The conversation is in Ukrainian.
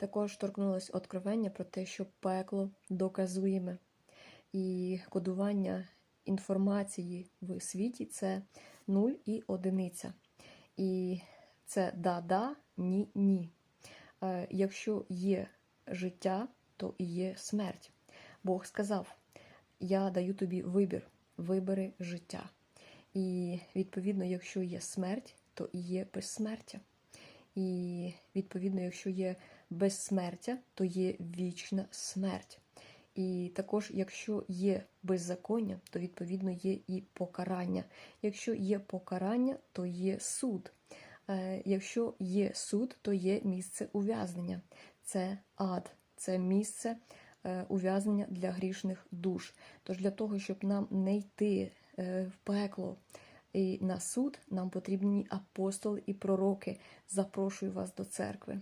Також торкнулось откровення про те, що пекло доказуєме. І кодування інформації в світі це нуль і одиниця. І це да-да, ні-ні. Е, Якщо є життя, то і є смерть. Бог сказав: Я даю тобі вибір, вибери життя. І відповідно, якщо є смерть, то і є безсмертя. І відповідно, якщо є безсмертя, то є вічна смерть. І також, якщо є беззаконня, то відповідно є і покарання. Якщо є покарання, то є суд. Е, Якщо є суд, то є місце ув'язнення. Це ад, це місце е, ув'язнення для грішних душ. Тож для того, щоб нам не йти е, в пекло і на суд, нам потрібні апостоли і пророки. Запрошую вас до церкви.